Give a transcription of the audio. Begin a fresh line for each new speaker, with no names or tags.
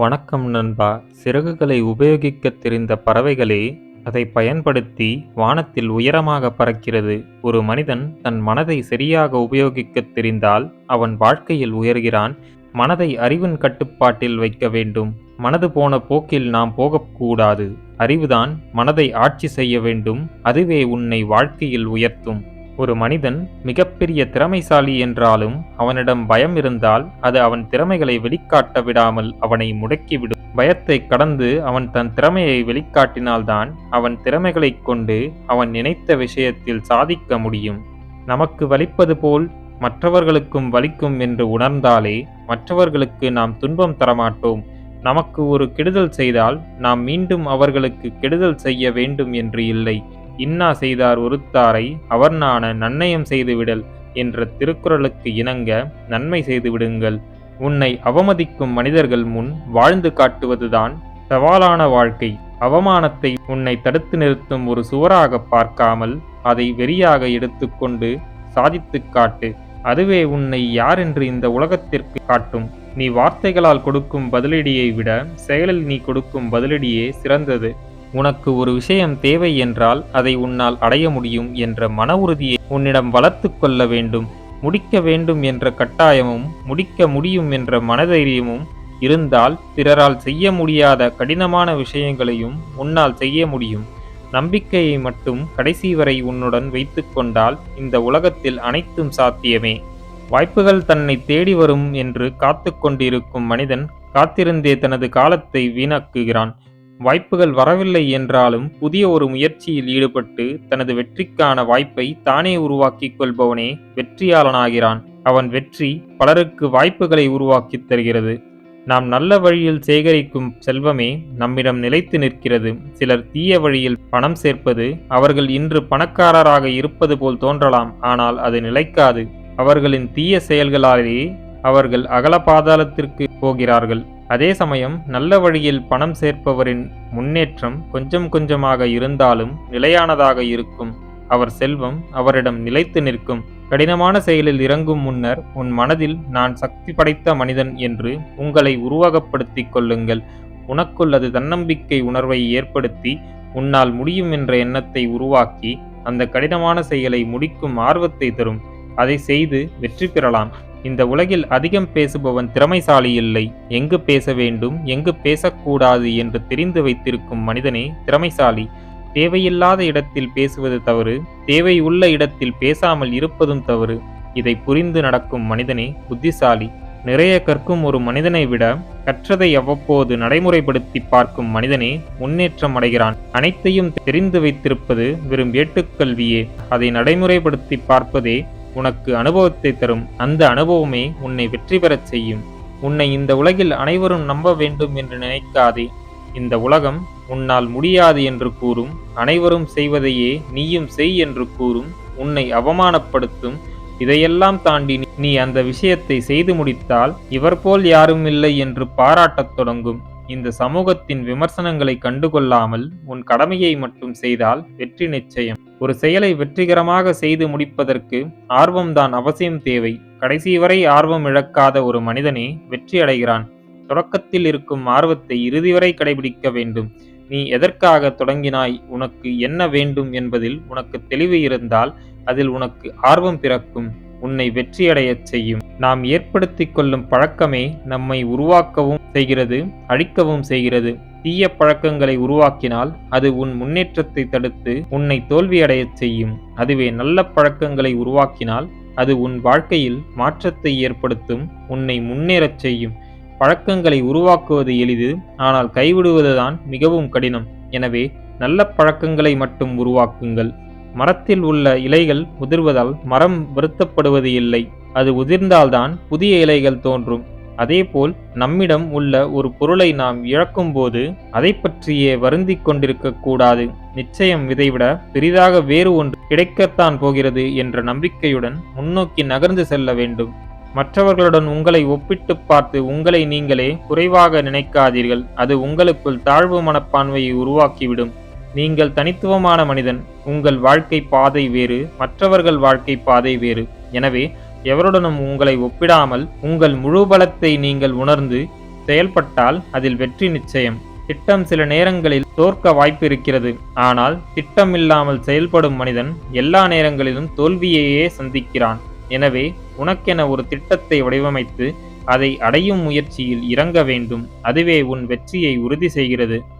வணக்கம் நண்பா. சிறகுகளை உபயோகிக்கத் தெரிந்த பறவைகளே அதை பயன்படுத்தி வானத்தில் உயரமாக பறக்கிறது. ஒரு மனிதன் தன் மனதை சரியாக உபயோகிக்க தெரிந்தால் அவன் வாழ்க்கையில் உயர்கிறான். மனதை அறிவின் கட்டுப்பாட்டில் வைக்க வேண்டும். மனது போன போக்கில் நாம் போகக்கூடாது. அறிவுதான் மனதை ஆட்சி செய்ய வேண்டும். அதுவே உன்னை வாழ்க்கையில் உயர்த்தும். ஒரு மனிதன் மிகப்பெரிய திறமைசாலி என்றாலும் அவனிடம் பயம் இருந்தால் அது அவன் திறமைகளை வெளிக்காட்ட விடாமல் அவனை முடக்கிவிடும். பயத்தை கடந்து அவன் தன் திறமையை வெளிக்காட்டினால்தான் அவன் திறமைகளைக் கொண்டு அவன் நினைத்த விஷயத்தில் சாதிக்க முடியும். நமக்கு வலிப்பது போல் மற்றவர்களுக்கும் வலிக்கும் என்று உணர்ந்தாலே மற்றவர்களுக்கு நாம் துன்பம் தரமாட்டோம். நமக்கு ஒரு கெடுதல் செய்தால் நாம் மீண்டும் அவர்களுக்கு கெடுதல் செய்ய வேண்டும் என்று இல்லை. இன்னா செய்தார் ஒருத்தாரை அவர் நாண நன்னயம் செய்துவிடல் என்ற திருக்குறளுக்கு இணங்க நன்மை செய்து விடுங்கள் உன்னை அவமதிக்கும் மனிதர்கள் முன் வாழ்ந்து காட்டுவதுதான் சவாலான வாழ்க்கை. அவமானத்தை உன்னை தடுத்து நிறுத்தும் ஒரு சுவராக பார்க்காமல் அதை வெறியாக எடுத்துக்கொண்டு சாதித்துக் காட்டு. அதுவே உன்னை யாரென்று இந்த உலகத்திற்கு காட்டும். நீ வார்த்தைகளால் கொடுக்கும் பதிலடியை விட செயலில் நீ கொடுக்கும் பதிலடியே சிறந்தது. உனக்கு ஒரு விஷயம் தேவை என்றால் அதை உன்னால் அடைய முடியும் என்ற மன உறுதியை உன்னிடம் வளர்த்து கொள்ள வேண்டும். முடிக்க வேண்டும் என்ற கட்டாயமும் முடிக்க முடியும் என்ற மனதைரியமும் இருந்தால் பிறரால் செய்ய முடியாத கடினமான விஷயங்களையும் உன்னால் செய்ய முடியும். நம்பிக்கையை மட்டும் கடைசி வரை உன்னுடன் வைத்து கொண்டால் இந்த உலகத்தில் அனைத்தும் சாத்தியமே. வாய்ப்புகள் தன்னை தேடி வரும் என்று காத்து கொண்டிருக்கும் மனிதன் காத்திருந்தே தனது காலத்தை வீணாக்குகிறான். வாய்ப்புகள் வரவில்லை என்றாலும் புதிய ஒரு முயற்சியில் ஈடுபட்டு தனது வெற்றிக்கான வாய்ப்பை தானே உருவாக்கிக் கொள்பவனே வெற்றியாளனாகிறான். அவன் வெற்றி பலருக்கு வாய்ப்புகளை உருவாக்கித் தருகிறது. நாம் நல்ல வழியில் சேகரிக்கும் செல்வமே நம்மிடம் நிலைத்து நிற்கிறது. சிலர் தீய வழியில் பணம் சேர்ப்பது அவர்கள் இன்று பணக்காரராக இருப்பது போல் தோன்றலாம் ஆனால் அது நிலைக்காது. அவர்களின் தீய செயல்களாலேயே அவர்கள் அகல பாதாளத்திற்கு போகிறார்கள். அதே சமயம் நல்ல வழியில் பணம் சேர்ப்பவரின் முன்னேற்றம் கொஞ்சம் கொஞ்சமாக இருந்தாலும் நிலையானதாக இருக்கும். அவர் செல்வம் அவரிடம் நிலைத்து நிற்கும். கடினமான செயலில் இறங்கும் முன்னர் உன் மனதில் நான் சக்தி படைத்த மனிதன் என்று உங்களை உருவகப்படுத்திக் கொள்ளுங்கள். உனக்குள் அது தன்னம்பிக்கை உணர்வை ஏற்படுத்தி உன்னால் முடியும் என்ற எண்ணத்தை உருவாக்கி அந்த கடினமான செயலை முடிக்கும் ஆர்வத்தை தரும். அதை செய்து வெற்றி பெறலாம். இந்த உலகில் அதிகம் பேசுபவன் திறமைசாலி இல்லை. எங்கு பேச வேண்டும் எங்கு பேசக்கூடாது என்று தெரிந்து வைத்திருக்கும் மனிதனே திறமைசாலி. தேவையில்லாத இடத்தில் பேசுவது தவறு தேவை உள்ள இடத்தில் பேசாமல் இருப்பதும் தவறு. இதை புரிந்து நடக்கும் மனிதனே புத்திசாலி. நிறைய கற்கும் ஒரு மனிதனை விட கற்றதை அவ்வப்போது நடைமுறைப்படுத்தி பார்க்கும் மனிதனே முன்னேற்றம் அடைகிறான். அனைத்தையும் தெரிந்து வைத்திருப்பது வெறும் ஏட்டுக்கல்வியே அதை நடைமுறைப்படுத்தி பார்ப்பதே உனக்கு அனுபவத்தை தரும். அந்த அனுபவமே உன்னை வெற்றி பெறச் செய்யும். உன்னை இந்த உலகில் அனைவரும் நம்ப வேண்டும் என்று நினைக்காதே. இந்த உலகம் உன்னால் முடியாது என்று கூறும். அனைவரும் செய்வதையே நீயும் செய் என்று கூறும். உன்னை அவமானப்படுத்தும். இதையெல்லாம் தாண்டி நீ அந்த விஷயத்தை செய்து முடித்தால் இவர் போல் யாரும் இல்லை என்று பாராட்டத் தொடங்கும். இந்த சமூகத்தின் விமர்சனங்களை கண்டுகொள்ளாமல் உன் கடமையை மட்டும் செய்தால் வெற்றி நிச்சயம். ஒரு செயலை வெற்றிகரமாக செய்து முடிப்பதற்கு ஆர்வம்தான் அவசியம் தேவை. கடைசி வரை ஆர்வம் இழக்காத ஒரு மனிதனே வெற்றி அடைகிறான். தொடக்கத்தில் இருக்கும் ஆர்வத்தை இறுதி வரை கடைபிடிக்க வேண்டும். நீ எதற்காக தொடங்கினாய்? உனக்கு என்ன வேண்டும் என்பதில் உனக்கு தெளிவு இருந்தால் அதில் உனக்கு ஆர்வம் பிறக்கும். உன்னை வெற்றியடையச் செய்யும். நாம் ஏற்படுத்தி கொள்ளும் பழக்கமே நம்மை உருவாக்கவும் செய்கிறது அழிக்கவும் செய்கிறது. தீய பழக்கங்களை உருவாக்கினால் அது உன் முன்னேற்றத்தை தடுத்து உன்னை தோல்வியடையச் செய்யும். அதுவே நல்ல பழக்கங்களை உருவாக்கினால் அது உன் வாழ்க்கையில் மாற்றத்தை ஏற்படுத்தும் உன்னை முன்னேறச் செய்யும். பழக்கங்களை உருவாக்குவது எளிது ஆனால் கைவிடுவதுதான் மிகவும் கடினம். எனவே நல்ல பழக்கங்களை மட்டும் உருவாக்குங்கள். மரத்தில் உள்ள இலைகள் உதிர்வதால் மரம் வருத்தப்படுவது இல்லை. அது உதிர்ந்தால்தான் புதிய இலைகள் தோன்றும். அதேபோல் நம்மிடம் உள்ள ஒரு பொருளை நாம் இழக்கும்போது அதை பற்றியே வருந்தி கொண்டிருக்க கூடாது. நிச்சயம் இதைவிட பெரிதாக வேறு ஒன்று கிடைக்கத்தான் போகிறது என்ற நம்பிக்கையுடன் முன்னோக்கி நகர்ந்து செல்ல வேண்டும். மற்றவர்களுடன் உங்களை ஒப்பிட்டு பார்த்து உங்களை நீங்களே குறைவாக நினைக்காதீர்கள். அது உங்களுக்குள் தாழ்வு மனப்பான்மையை உருவாக்கிவிடும். நீங்கள் தனித்துவமான மனிதன் உங்கள் வாழ்க்கை பாதை வேறு மற்றவர்கள் வாழ்க்கை பாதை வேறு. எனவே எவருடனும் உங்களை ஒப்பிடாமல் உங்கள் முழு பலத்தை நீங்கள் உணர்ந்து செயல்பட்டால் அதில் வெற்றி நிச்சயம். திட்டம் சில நேரங்களில் தோற்க வாய்ப்பு இருக்கிறது. ஆனால் திட்டம் இல்லாமல் செயல்படும் மனிதன் எல்லா நேரங்களிலும் தோல்வியையே சந்திக்கிறான். எனவே உனக்கென ஒரு திட்டத்தை வடிவமைத்து அதை அடையும் முயற்சியில் இறங்க வேண்டும். அதுவே உன் வெற்றியை உறுதி செய்கிறது.